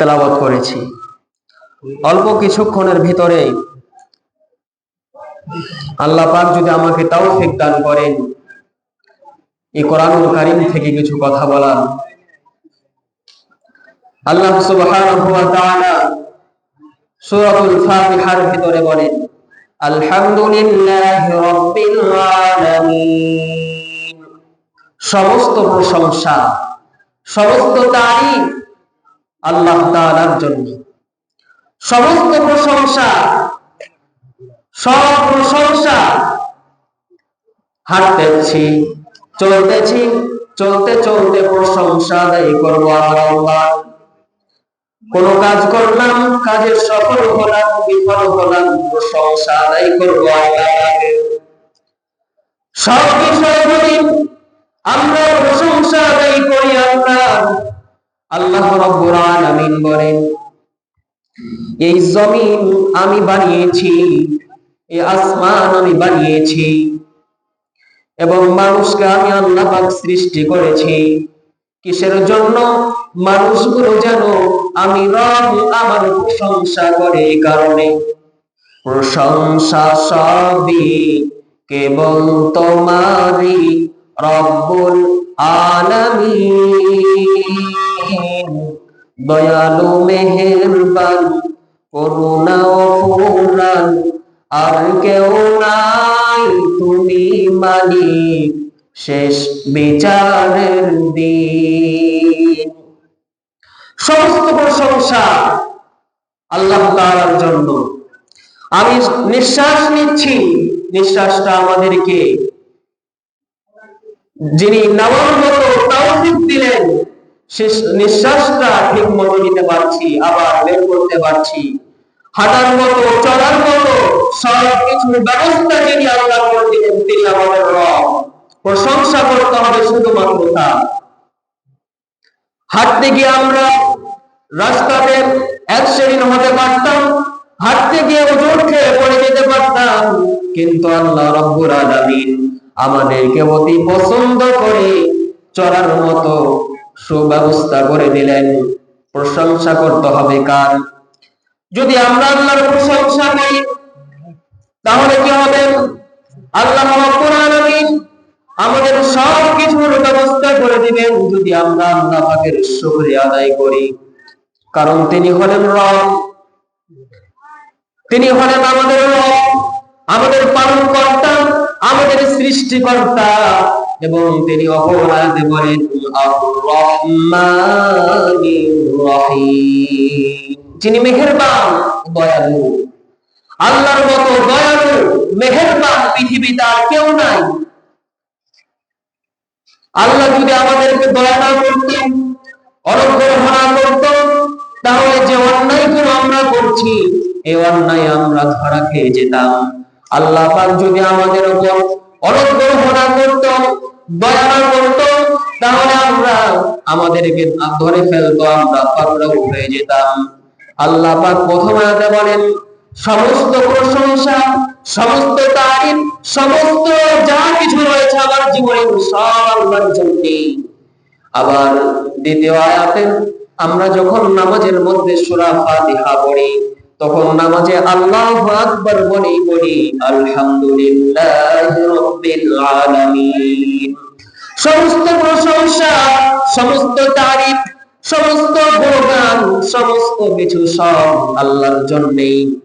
তেলাওয়াত করেছি। অল্প কিছুক্ষণের ভিতরে আল্লাহ পাক যদি আমাকে তৌফিক দান করেন, এই কোরআনুল কারীম থেকে কিছু কথা বলার। আল্লাহ সুবহানাহু ওয়া তাআলা সূরাতুল ফাতিহার ভিতরে বলেন, আলহামদুলিল্লাহি রাব্বিল আলামিন। সমস্ত প্রশংসা, সমস্ত তারিফ আল্লাহ তাআলার জন্য। সমস্ত প্রশংসা, সব প্রশংসা হাঁটতেছি চলতেছি, চলতে চলতে প্রশংসা আদায় করব আল্লাহ কোন কাজ করলাম, কাজের সফল হলাম, বিফল হলাম, প্রশংসা আদায় করব আল্লাহকে সব বিষয় আমরা প্রশংসা আদায় করি আল্লাহ। আল্লাহ রব্বুল বলেন, এই জমিন আমি বানিয়েছি এই আসমান আমি বানিয়েছি এবং মানুষকে আমি আল্লাহ সৃষ্টি করেছি। কিসের জন্য? মানুষগুলো যেন আমি রব আমার প্রশংসা করে এই কারণে। প্রশংসা সবই কেবল তোমারই রব্বুল আলামিন। দয়ালু মেহেরবান, করুণা ও ফুরান, আর কেউ নাই তুমি মালিক শেষ বিচারের দিন। সমস্ত প্রশংসা আল্লাহ তাআলার জন্য। আমি নিঃশ্বাস নিচ্ছি, নিঃশ্বাসটা আমাদেরকে। যিনি মতো তৌফিক দিলেন সে নিঃশ্বাসটা ঠিক মতো নিতে পারছি, আবার বের করতে পারছি। হাঁটার মতো, চলার মতো সব কিছুর ব্যবস্থা যিনি আল্লাহ করে দিলেন তিনি আমাদের রব। প্রশংসা করতে হবে শুধুমাত্র তার। হাঁটতে গিয়ে আমরা রাস্তাতে এক অ্যাক্সিডেন্ট হতে পারতাম, হাঁটতে গিয়ে ওজন খেয়ে পড়ে যেতে পারতাম, কিন্তু আল্লাহ রব্বুর আলামিন আমাদেরকে অতি পছন্দ করে চলার মতো সুব্যবস্থা করে দিলেন। প্রশংসা করতে হবে কার? যদি আমরা আল্লাহর প্রশংসা করি, তাহলে কি হবে? আল্লাহ আমাদের সব কিছুর ব্যবস্থা করে দিবেন যদি আমরা আদায় করি। কারণ তিনি হলেন রব। তিনি হলেন আমাদের রব, আমাদের পালন কর্তা আমাদের সৃষ্টিকর্তা এবং তিনি অপরাধে বলেন যিনি মেহেরবান, দয়ালু। আল্লাহর মতো দয়ালু, মেহেরবান কেউ নাই। আল্লাহ যদি আমাদেরকে দয়া না করতেন, অনুগ্রহ না করতেন, তাহলে যে অন্যায়গুলো আমরা করছি এই অন্যায় আমরা ধরা খেয়ে যেতাম। আল্লাহ পাক যদি আমাদের উপর অনুগ্রহ না করত দয়া না করত তাহলে আমরা আমাদেরকে ধরে ফেলতো আমরা পাকড়াও হয়ে যেতাম। আল্লাহ পাক প্রথম আয়াতে বলেন, সমস্ত প্রশংসা, সমস্ত তারিফ, সমস্ত যা কিছু রয়েছে আমার জীবনে, সব আল্লাহর জন্য। আবার দ্বিতীয় আয়াতে, আমরা যখন নামাজের মধ্যে সূরা ফাতিহা পড়ি, তখন নামাজে আল্লাহু আকবার বলি বলি আলহামদুলিল্লাহি রাব্বিল আলামিন। সমস্ত প্রশংসা, সমস্ত তারিফ, সমস্ত গুণগান, সমস্ত কিছু সব আল্লাহর জন্যই।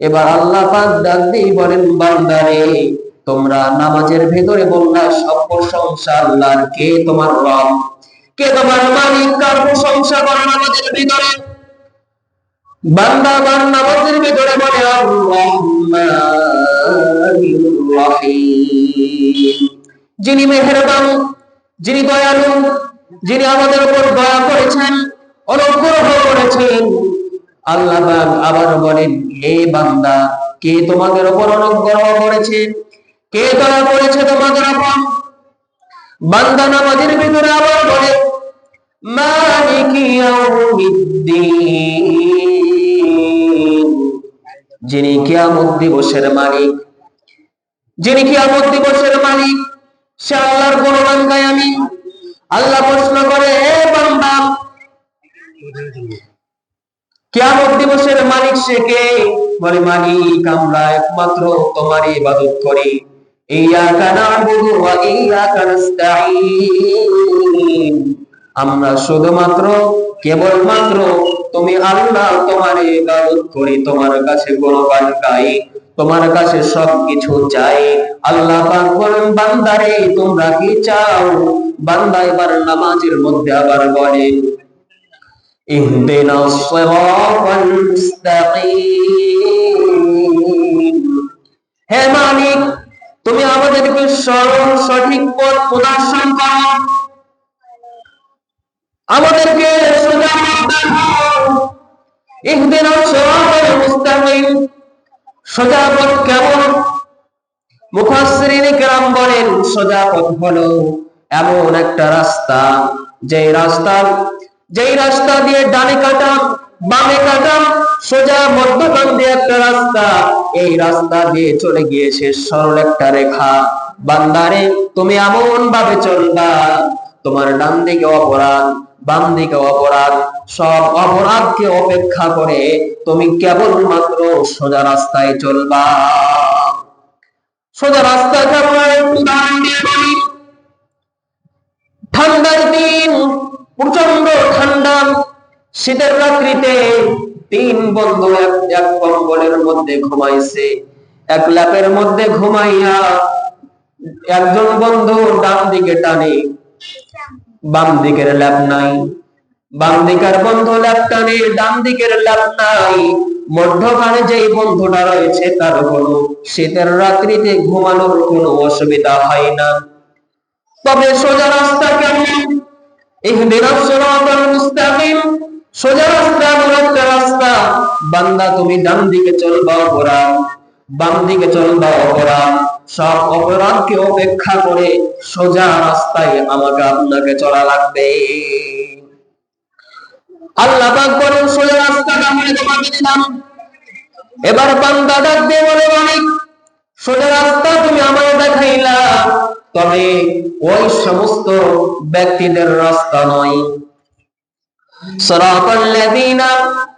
এবার আল্লাহ পাক ডাক দিয়ে বলেন, বান্দারে, তোমরা নামাজের ভেতরে বললা, সব প্রশংসা আল্লাহর। কে তোমার রব? কে তোমার মালিক? কার প্রশংসা করো নামাজের ভিতরে? বান্দা বার নামাজের ভিতরে বলে আর-রহমানির যিনি মেহেরবান যিনি দয়ালু, যিনি আমাদের উপর দয়া করেছেন, অনুগ্রহ করেছেন। আল্লাহ আবার বলেন, হে বান্দা, কে তোমাদের উপর অনুগ্রহ করেছে? কে দয়া করেছে তোমাদের উপর? বান্দা নামাজের ভিতরে আবার বলে যিনি কিয়ামত দিবসের মালিক, যিনি কিয়ামত দিবসের মালিক সে আল্লাহর গুণগান গাই আমি। আল্লাহ প্রশ্ন করে হে বান্দা, কিয়ামত দিবসের মালিক সে কে? বলে, মালিক, আমরা একমাত্র তোমার ইবাদত করি। ইয়াকা না'বুদু ওয়া ইয়াকা নাস্তাঈন। আমরা শুধুমাত্র, কেবলমাত্র তুমি আল্লাহ তোমার ইবাদত করি, তোমার কাছে গুণগান গাই। তোমার কাছে সবকিছু চাই আল্লাহ পাক বলেন বান্দারে তোমরা কি চাও বান্দা এবার নামাজের মধ্যে আবার বলে اهدنا الصراط المستقيم হে মালিক তুমি আমাদেরকে সরল সঠিক পথ প্রদর্শন করো আমাদেরকে সোজা পথ দেখাও ইহদিনা সিরাতাল মুস্তাকিম সোজা পথ কেমন? মুফাসসিরিন কেরাম বলেন সোজা পথ হলো এমন একটা রাস্তা যে রাস্তা, যেই রাস্তা দিয়ে ডানে কাটাম বামে কাটাম সোজা মধ্যখান দিয়ে একটা রাস্তা, এই রাস্তা দিয়ে চলে গিয়েছে সরল একটা রেখা। বান্দারে, তুমি এমন ভাবে চলবা, তোমার ডান দিকে অপরাধ বাম দিকে অপরাধ, সব অপরাধকে অপেক্ষা করে তুমি কেবলমাত্র সোজা রাস্তায় চলবা। সোজা রাস্তা ঠান্ডার দিন প্রচণ্ড ঠান্ডা। শীতের রাত্রিতে তিন বন্ধু এক এক কম্বলের মধ্যে ঘুমাইছে। এক ল্যাপের মধ্যে ঘুমাইয়া একজন বন্ধু ডান দিকে টানে। বাম দিকের ল্যাপ নাই। বাম দিকের বন্ধু ল্যাপ টানে, ডান দিকের ল্যাপ নাই। মধ্যখানে যেই বন্ধুটা রয়েছে তার কোনো শীতের রাত্রিতে ঘুমানোর কোনো অসুবিধা হয় না। তবে সোজা রাস্তা কেমন? মুস্তাকিম, সোজা রাস্তা একটা রাস্তা। বান্দা, তুমি ডান দিকে চলবা অপরাধ, বাম দিকে চলবা অপরাধ। সব অপরাধকে অপেক্ষা করে সোজা রাস্তায় আমাকে আপনাকে চলা লাগবে। আল্লাহ পাক বলেন, সোজা রাস্তাটা আমি তোমাকে দিলাম। এবার বান্দা ডাক দিয়ে বলে মালিক সোজা রাস্তা তুমি আমাকে দেখাইলা। তবে ওই সমস্ত ব্যক্তিদের রাস্তা নয়। সরাতাল্লাযীনা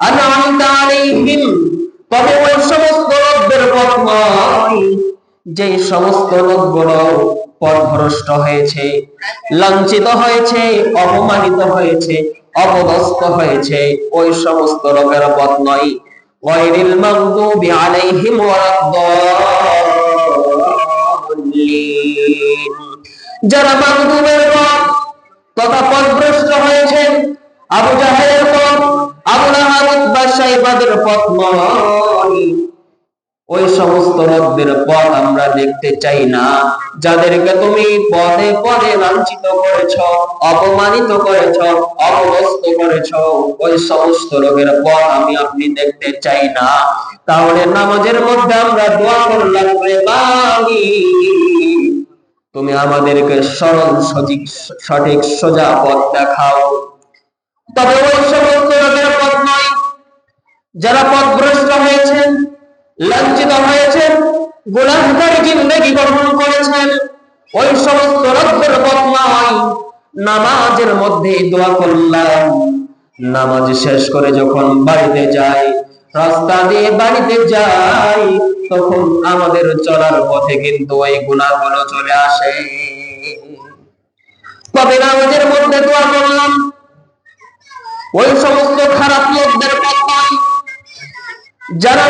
আন'আমতা আলাইহিম, তবে ওই সমস্ত লোকদের পথ নয়। যে সমস্ত লোকগুলো পথভ্রষ্ট হয়েছে, লাঞ্ছিত হয়েছে, অপমানিত হয়েছে, অপদস্থ হয়েছে, ওই সমস্ত লোকের পথ নয়। যারা তথা আবু জাহেলের পথ, আবু লাহাব পথ নয়। ওই সমস্ত লোকদের পথ আমরা দেখতে চাই না। যাদেরকে তুমি পদে পদে লাঞ্ছিত করেছ, অপমানিত করেছ, অপদস্থ করেছ, ওই সমস্ত লোকের পথ আমি আপনি দেখতে চাই না। তাহলে নামাজের মধ্যে আমরা দোয়া করলাম, রে তুমি আমাদেরকে সরল, সঠিক সঠিক সোজা পথ দেখাও। তবে ওই সমস্ত লোকের পথ নয়, যারা পথ পথভ্রষ্ট হয়েছেন লাঞ্ছিত হয়েছেন গোলামকারী জিন্দগি গ্রহণ করেছেন। ওই সমস্ত পথ নয় নামাজের মধ্যে দোয়া করলাম। নামাজ শেষ করে যখন বাড়িতে যাই, রাস্তা দিয়ে বাড়িতে যাই, তখন আমাদের চলার পথে কিন্তু ওই গুণাগুলো চলে আসে। তবে নামাজের মধ্যে দোয়া করলাম। ওই সমস্ত খারাপ লোকদের নয় যারা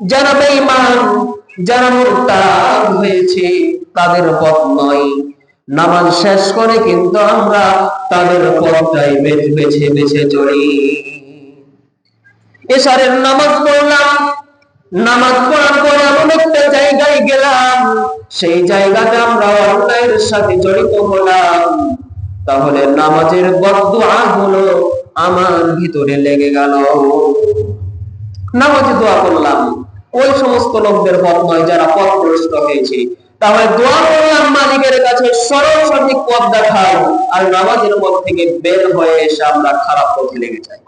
যারা বেঈমান, যারা মুরতাদ হয়েছে, তাদের পথ নয়। নামাজ শেষ করে কিন্তু আমরা তাদের পথটাই বেছে বেছে বেছে চলি। এসারের নামাজ পড়লাম, নামাজ পড়ার পরে এমন একটা জায়গায় গেলাম, সেই জায়গাতে আমরা অন্যায়ের সাথে জড়িত হলাম। তাহলে নামাজের বদদোয়া হলো আমার ভিতরে লেগে গেল। নামাজে দোয়া করলাম। ওই সমস্ত লোকদের পথ নয় যারা পথগ্রস্ত হয়েছে। তাহলে দোয়া করলাম মালিকের কাছে, সরল সঠিক পথ দেখাও, আর নামাজের পথ থেকে বের হয়ে এসে আমরা খারাপ পথে লেগে যাই।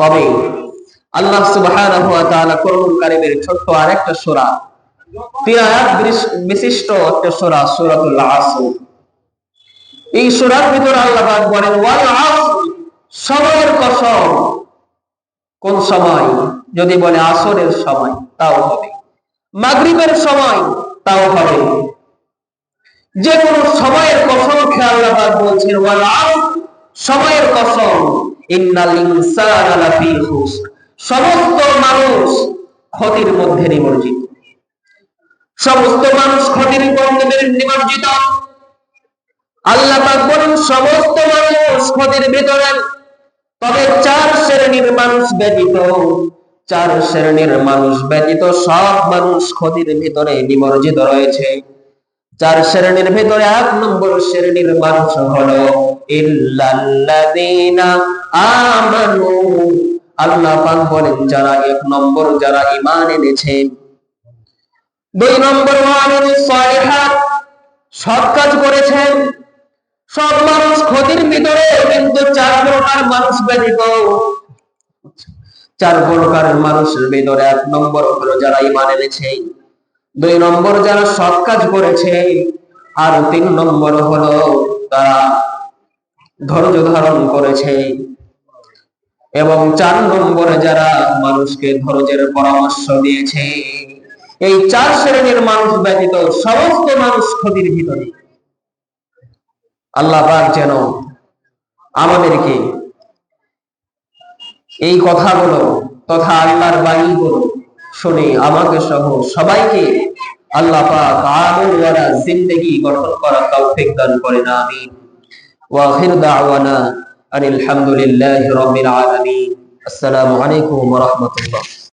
তবে আল্লাহ সুবহানাহু ওয়া তাআলা কোরআন কারীমের ছোট্ট আরেকটা সূরা তিন বিশিষ্ট একটা সূরা, সূরাতুল আসর। এই সূরার ভিতরে আল্লাহ পাক বলেন, ওয়াল আসর সময়ের কসম। কোন সময়? যদি বলে আসরের সময়, তাও হবে। মাগরিবের সময়, তাও হবে। যে কোনো সময়ের কসম খেয়াল রাখার বলছেন সময়ের কসম। সমস্ত মানুষ ক্ষতির মধ্যে নিমজ্জিত। সমস্ত মানুষ ক্ষতির মধ্যে নিমজ্জিত। আল্লাহ বলেন, সমস্ত মানুষ ক্ষতির ভিতরে তবে চার শ্রেণির মানুষ ব্যতীত, চার শ্রেণির মানুষ ব্যতীত সব মানুষ ক্ষতির ভিতরে নিমজ্জিত রয়েছে। চার শ্রেণির ভিতরে এক নম্বর শ্রেণির মানুষ হলো আমানু। আল্লাহ বলেন, যারা এক নম্বর, যারা ঈমান এনেছে। দুই নম্বর সালিহাত সৎ কাজ করেছেন। সব মানুষ ক্ষতির ভিতরে, কিন্তু চার প্রকার মানুষ ব্যতীত চার প্রকারের মানুষের ভিতরে। এক নম্বর হলো যারা ইমান এনেছে, দুই নম্বর যারা সৎ কাজ করেছে, আর তিন নম্বর হলো তারা ধৈর্য ধারণ করেছে। এবং চার নম্বরে যারা মানুষকে ধৈর্যের পরামর্শ দিয়েছে, এই চার শ্রেণির মানুষ ব্যতীত সমস্ত মানুষ ক্ষতির ভিতরে। আল্লাহ পাক যেন আমাদেরকে এই কথাগুলো তথা আল্লাহর বাণীগুলো শুনে আমাকে সহ সবাইকে আল্লাহ পাক আমল ওয়ালা জিন্দেগি গঠন করার তৌফিক দান করেন, আমিন। ওয়া আখির দাওয়ানা আনিল হামদুলিল্লাহি রাব্বিল আলামিন। আসসালামু আলাইকুম ওয়া রাহমাতুল্লাহ।